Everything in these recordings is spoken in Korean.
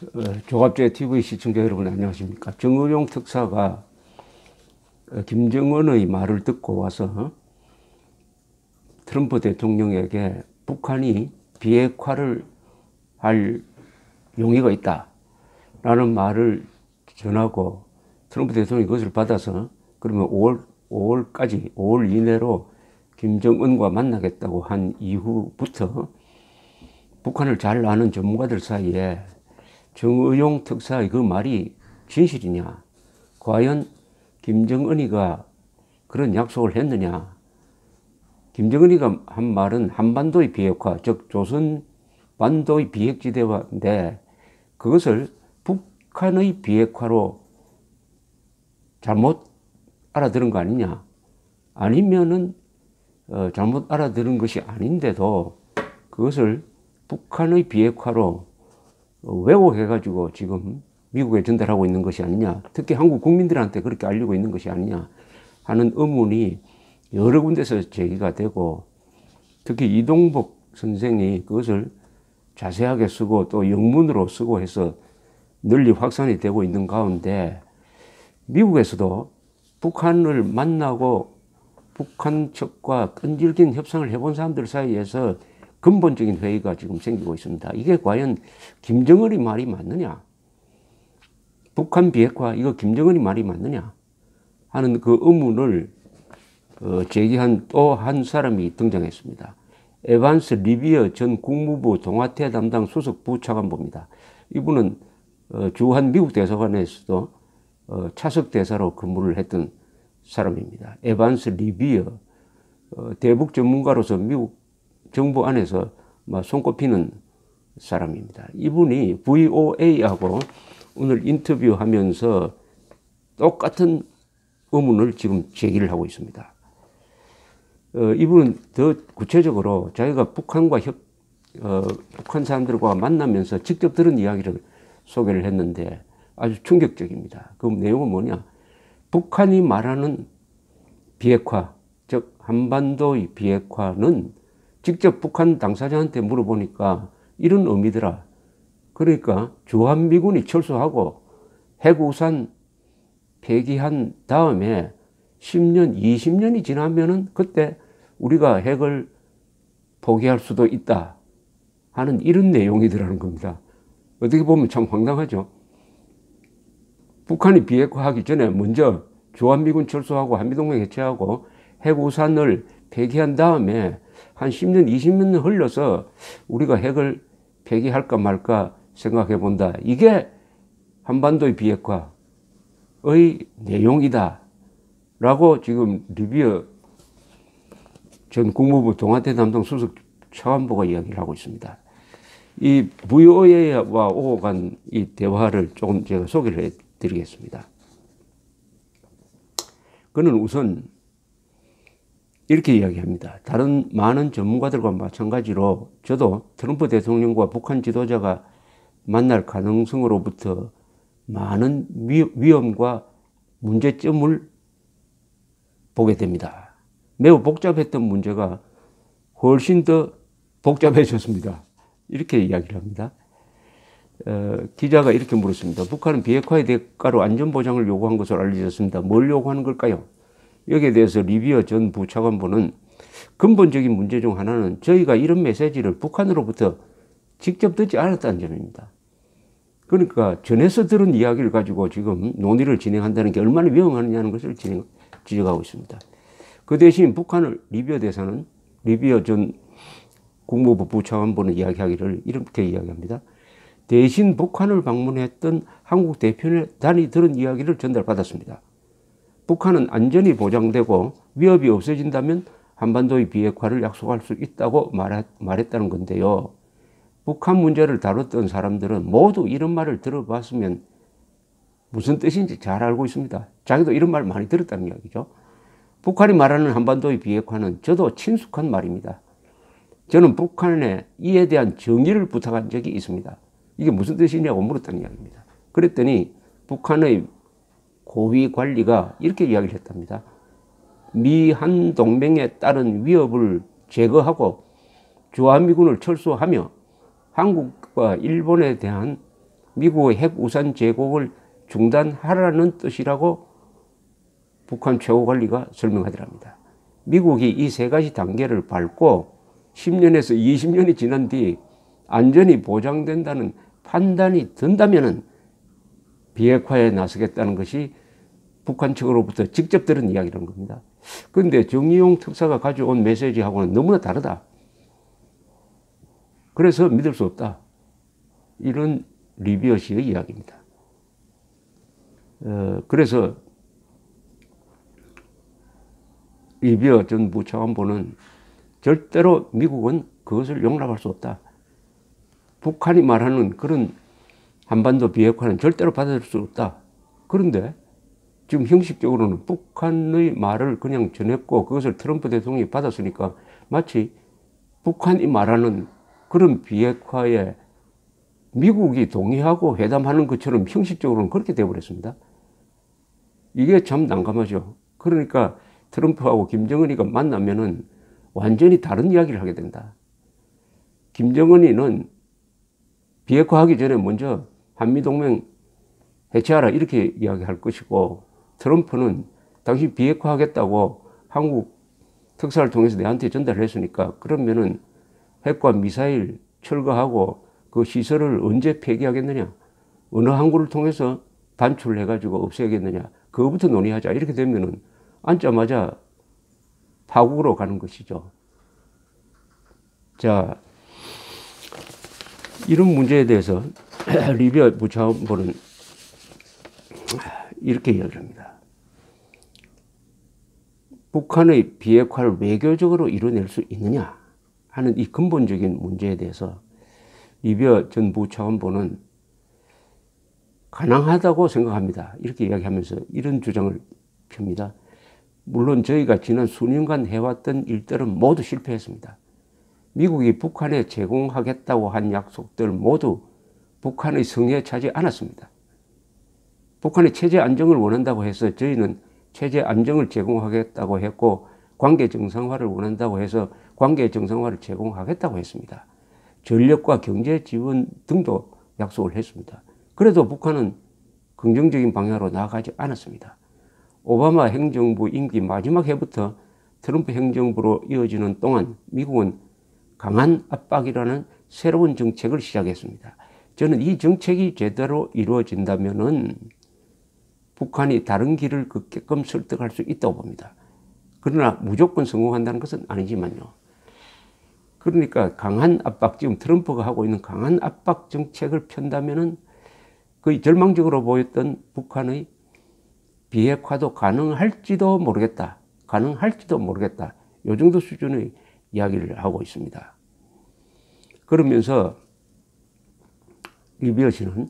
어, 조갑제 TV 시청자 여러분 안녕하십니까. 정의용 특사가 어, 김정은의 말을 듣고 와서 트럼프 대통령에게 북한이 비핵화를 할 용의가 있다 라는 말을 전하고 트럼프 대통령이 그것을 받아서 그러면 5월, 5월까지 5월 이내로 김정은과 만나겠다고 한 이후부터 북한을 잘 아는 전문가들 사이에 정의용 특사의 그 말이 진실이냐? 과연 김정은이가 그런 약속을 했느냐? 김정은이가 한 말은 한반도의 비핵화, 즉 조선 반도의 비핵지대화인데 그것을 북한의 비핵화로 잘못 알아들은 거 아니냐? 아니면은 어, 잘못 알아들은 것이 아닌데도 그것을 북한의 비핵화로 왜곡해가지고 지금 미국에 전달하고 있는 것이 아니냐. 특히 한국 국민들한테 그렇게 알리고 있는 것이 아니냐 하는 의문이 여러 군데서 제기가 되고 특히 이동복 선생이 그것을 자세하게 쓰고 또 영문으로 쓰고 해서 널리 확산이 되고 있는 가운데 미국에서도 북한을 만나고 북한 측과 끈질긴 협상을 해본 사람들 사이에서 근본적인 회의가 지금 생기고 있습니다. 이게 과연 김정은이 말이 맞느냐? 북한 비핵화 이거 김정은이 말이 맞느냐? 하는 그 의문을 어, 제기한 또 한 사람이 등장했습니다. 에반스 리비어 전 국무부 동아태 담당 수석 부차관보입니다. 이분은 어, 주한 미국 대사관에서도 어, 차석 대사로 근무를 했던 사람입니다. 에반스 리비어 대북 전문가로서 미국 정부 안에서 손꼽히는 사람입니다. 이분이 VOA하고 오늘 인터뷰하면서 똑같은 의문을 지금 제기를 하고 있습니다. 어, 이분은 더 구체적으로 자기가 북한과 협, 어, 북한 사람들과 만나면서 직접 들은 이야기를 소개를 했는데 아주 충격적입니다. 그 내용은 뭐냐? 북한이 말하는 비핵화, 즉 한반도의 비핵화는 직접 북한 당사자한테 물어보니까 이런 의미더라. 그러니까 주한미군이 철수하고 핵우산 폐기한 다음에 10년, 20년이 지나면은 그때 우리가 핵을 포기할 수도 있다 하는 이런 내용이더라는 겁니다. 어떻게 보면 참 황당하죠. 북한이 비핵화하기 전에 먼저 주한미군 철수하고 한미동맹 해체하고 핵우산을 폐기한 다음에 한 10년, 20년 흘러서 우리가 핵을 폐기할까 말까 생각해 본다. 이게 한반도의 비핵화의 내용이다. 라고 지금 리비어 전 국무부 동아태 담당 수석 차관보가 이야기를 하고 있습니다. 이 VOA와 오고 간 이 대화를 조금 제가 소개를 해 드리겠습니다. 그는 우선 이렇게 이야기합니다. 다른 많은 전문가들과 마찬가지로 저도 트럼프 대통령과 북한 지도자가 만날 가능성으로부터 많은 위험과 문제점을 보게 됩니다. 매우 복잡했던 문제가 훨씬 더 복잡해졌습니다. 이렇게 이야기를 합니다. 어, 기자가 이렇게 물었습니다. 북한은 비핵화의 대가로 안전보장을 요구한 것으로 알려졌습니다. 뭘 요구하는 걸까요? 여기에 대해서 리비어 전 부차관보는 근본적인 문제 중 하나는 저희가 이런 메시지를 북한으로부터 직접 듣지 않았다는 점입니다. 그러니까 전에서 들은 이야기를 가지고 지금 논의를 진행한다는 게 얼마나 위험하느냐는 것을 진행, 지적하고 있습니다. 그 대신 북한을 리비어 대사는 리비어 전 국무부 부차관보는 이야기하기를 이렇게 이야기합니다. 대신 북한을 방문했던 한국 대표단이 들은 이야기를 전달받았습니다. 북한은 안전이 보장되고 위협이 없어진다면 한반도의 비핵화를 약속할 수 있다고 말했, 다는 건데요. 북한 문제를 다뤘던 사람들은 모두 이런 말을 들어봤으면 무슨 뜻인지 잘 알고 있습니다. 자기도 이런 말 많이 들었다는 이야기죠. 북한이 말하는 한반도의 비핵화는 저도 친숙한 말입니다. 저는 북한에 이에 대한 정의를 부탁한 적이 있습니다. 이게 무슨 뜻이냐고 물었다는 이야기입니다. 그랬더니 북한의 고위 관리가 이렇게 이야기를 했답니다. 미 한 동맹에 따른 위협을 제거하고 주한미군을 철수하며 한국과 일본에 대한 미국의 핵 우산 제공을 중단하라는 뜻이라고 북한 최고 관리가 설명하더랍니다. 미국이 이 세 가지 단계를 밟고 10년에서 20년이 지난 뒤 안전이 보장된다는 판단이 든다면 비핵화에 나서겠다는 것이 북한 측으로부터 직접 들은 이야기라는 겁니다. 그런데 정의용 특사가 가져온 메시지하고는 너무나 다르다. 그래서 믿을 수 없다. 이런 리비어 씨의 이야기입니다. 어, 그래서 리비어 전 부차관보는 절대로 미국은 그것을 용납할 수 없다. 북한이 말하는 그런 한반도 비핵화는 절대로 받아들일 수 없다. 그런데 지금 형식적으로는 북한의 말을 그냥 전했고 그것을 트럼프 대통령이 받았으니까 마치 북한이 말하는 그런 비핵화에 미국이 동의하고 회담하는 것처럼 형식적으로는 그렇게 되어버렸습니다. 이게 참 난감하죠. 그러니까 트럼프하고 김정은이가 만나면은 완전히 다른 이야기를 하게 된다. 김정은이는 비핵화하기 전에 먼저 한미동맹 해체하라 이렇게 이야기할 것이고 트럼프는 당신 비핵화하겠다고 한국 특사를 통해서 내한테 전달을 했으니까 그러면은 핵과 미사일 철거하고 그 시설을 언제 폐기하겠느냐 어느 항구를 통해서 반출을 해가지고 없애겠느냐 그거부터 논의하자 이렇게 되면은 앉자마자 파국으로 가는 것이죠. 자 이런 문제에 대해서 리비아 부차관보는 이렇게 이야기합니다. 북한의 비핵화를 외교적으로 이뤄낼 수 있느냐 하는 이 근본적인 문제에 대해서 리비아 전 부차관보는 가능하다고 생각합니다. 이렇게 이야기하면서 이런 주장을 펴니다. 물론 저희가 지난 수년간 해왔던 일들은 모두 실패했습니다. 미국이 북한에 제공하겠다고 한 약속들 모두 북한의 성에 차지 않았습니다. 북한이 체제 안정을 원한다고 해서 저희는 체제 안정을 제공하겠다고 했고 관계 정상화를 원한다고 해서 관계 정상화를 제공하겠다고 했습니다. 전력과 경제 지원 등도 약속을 했습니다. 그래도 북한은 긍정적인 방향으로 나아가지 않았습니다. 오바마 행정부 임기 마지막 해부터 트럼프 행정부로 이어지는 동안 미국은 강한 압박이라는 새로운 정책을 시작했습니다. 저는 이 정책이 제대로 이루어진다면은 북한이 다른 길을 걷게끔 설득할 수 있다고 봅니다. 그러나 무조건 성공한다는 것은 아니지만요. 그러니까 강한 압박, 지금 트럼프가 하고 있는 강한 압박 정책을 편다면은 거의 절망적으로 보였던 북한의 비핵화도 가능할지도 모르겠다. 가능할지도 모르겠다. 요 정도 수준의 이야기를 하고 있습니다. 그러면서 리비어 씨는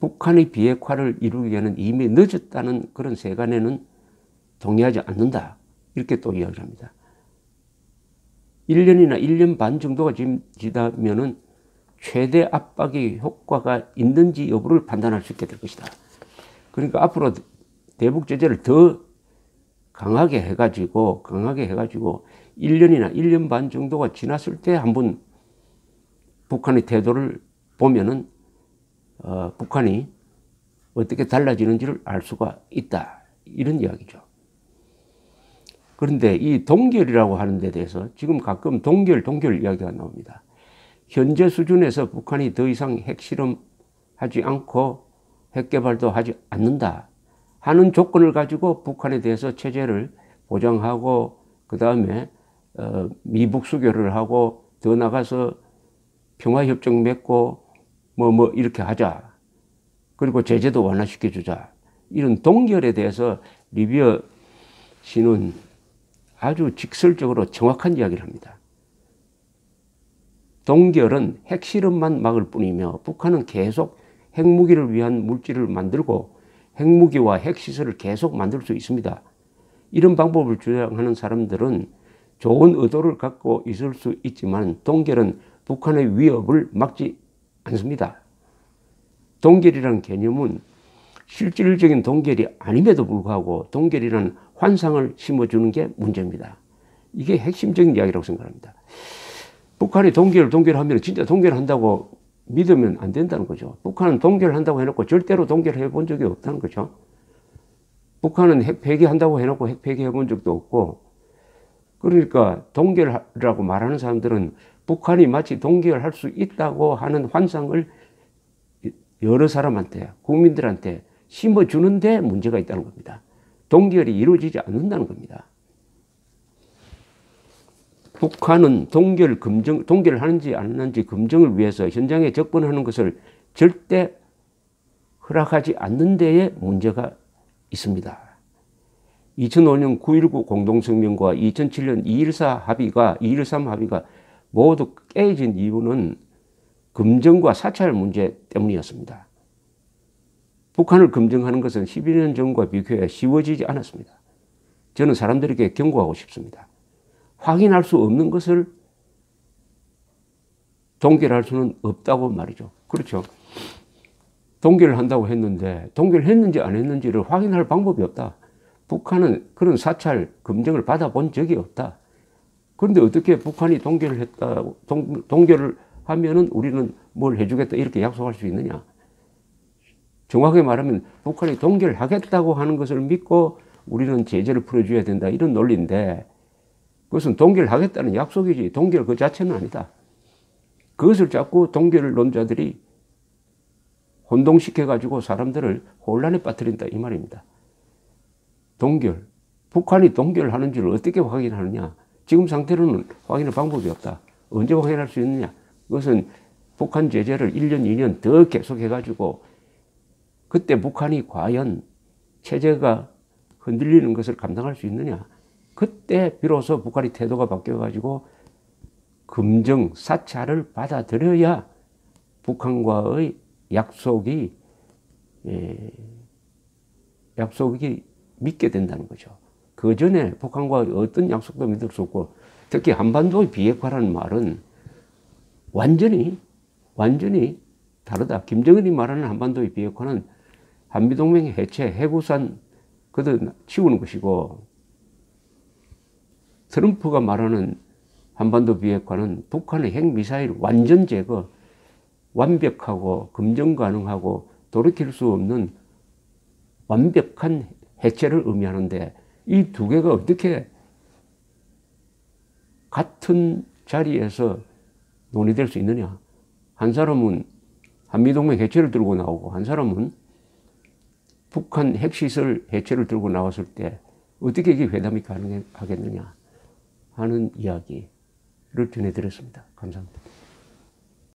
북한의 비핵화를 이루기 위해는 이미 늦었다는 그런 세간에는 동의하지 않는다. 이렇게 또 이야기합니다. 1년이나 1년 반 정도가 지나면은 최대 압박의 효과가 있는지 여부를 판단할 수 있게 될 것이다. 그러니까 앞으로 대북 제재를 더 강하게 해가지고, 강하게 해가지고 1년이나 1년 반 정도가 지났을 때 한번 북한의 태도를 보면은 어, 북한이 어떻게 달라지는지를 알 수가 있다. 이런 이야기죠. 그런데 이 동결이라고 하는 데 대해서 지금 가끔 동결, 동결 이야기가 나옵니다. 현재 수준에서 북한이 더 이상 핵실험하지 않고 핵개발도 하지 않는다 하는 조건을 가지고 북한에 대해서 체제를 보장하고 그 다음에 어, 미북 수교를 하고 더 나가서 평화협정 맺고 뭐, 뭐, 이렇게 하자. 그리고 제재도 완화시켜 주자. 이런 동결에 대해서 리비어 씨는 아주 직설적으로 정확한 이야기를 합니다. 동결은 핵실험만 막을 뿐이며 북한은 계속 핵무기를 위한 물질을 만들고 핵무기와 핵시설을 계속 만들 수 있습니다. 이런 방법을 주장하는 사람들은 좋은 의도를 갖고 있을 수 있지만 동결은 북한의 위협을 막지 않습니다. 동결이라는 개념은 실질적인 동결이 아님에도 불구하고 동결이라는 환상을 심어주는 게 문제입니다. 이게 핵심적인 이야기라고 생각합니다. 북한이 동결, 동결하면 진짜 동결한다고 믿으면 안 된다는 거죠. 북한은 동결한다고 해놓고 절대로 동결해 본 적이 없다는 거죠. 북한은 핵 폐기한다고 해놓고 핵 폐기해 본 적도 없고, 그러니까 동결이라고 말하는 사람들은 북한이 마치 동결할 수 있다고 하는 환상을 여러 사람한테, 국민들한테 심어주는데 문제가 있다는 겁니다. 동결이 이루어지지 않는다는 겁니다. 북한은 동결 검증, 동결을 하는지 안 하는지 검증을 위해서 현장에 접근하는 것을 절대 허락하지 않는 데에 문제가 있습니다. 2005년 9.19 공동성명과 2007년 2.14 합의가, 2.13 합의가 모두 깨진 이유는 검증과 사찰 문제 때문이었습니다. 북한을 검증하는 것은 12년 전과 비교해 쉬워지지 않았습니다. 저는 사람들에게 경고하고 싶습니다. 확인할 수 없는 것을 동결할 수는 없다고 말이죠. 그렇죠. 동결을 한다고 했는데 동결했는지 안 했는지를 확인할 방법이 없다. 북한은 그런 사찰 검증을 받아본 적이 없다. 그런데 어떻게 북한이 동결을 했다, 동, 동결을 하면은 우리는 뭘 해주겠다 이렇게 약속할 수 있느냐? 정확하게 말하면 북한이 동결하겠다고 하는 것을 믿고 우리는 제재를 풀어줘야 된다 이런 논리인데 그것은 동결하겠다는 약속이지 동결 그 자체는 아니다. 그것을 자꾸 동결론자들이 혼동시켜가지고 사람들을 혼란에 빠뜨린다 이 말입니다. 동결. 북한이 동결하는 줄 어떻게 확인하느냐? 지금 상태로는 확인할 방법이 없다. 언제 확인할 수 있느냐? 그것은 북한 제재를 1년, 2년 더 계속해가지고 그때 북한이 과연 체제가 흔들리는 것을 감당할 수 있느냐? 그때 비로소 북한이 태도가 바뀌어가지고 금정, 사찰을 받아들여야 북한과의 약속이, 예, 약속이 믿게 된다는 거죠. 그 전에 북한과 어떤 약속도 믿을 수 없고 특히 한반도의 비핵화라는 말은 완전히, 완전히 다르다. 김정은이 말하는 한반도의 비핵화는 한미동맹 해체, 해구산, 그도 치우는 것이고 트럼프가 말하는 한반도 비핵화는 북한의 핵미사일 완전 제거, 완벽하고 검증 가능하고 돌이킬 수 없는 완벽한 해체를 의미하는데 이 두 개가 어떻게 같은 자리에서 논의될 수 있느냐? 한 사람은 한미동맹 해체를 들고 나오고 한 사람은 북한 핵시설 해체를 들고 나왔을 때 어떻게 이게 회담이 가능하겠느냐 하는 이야기를 전해드렸습니다. 감사합니다.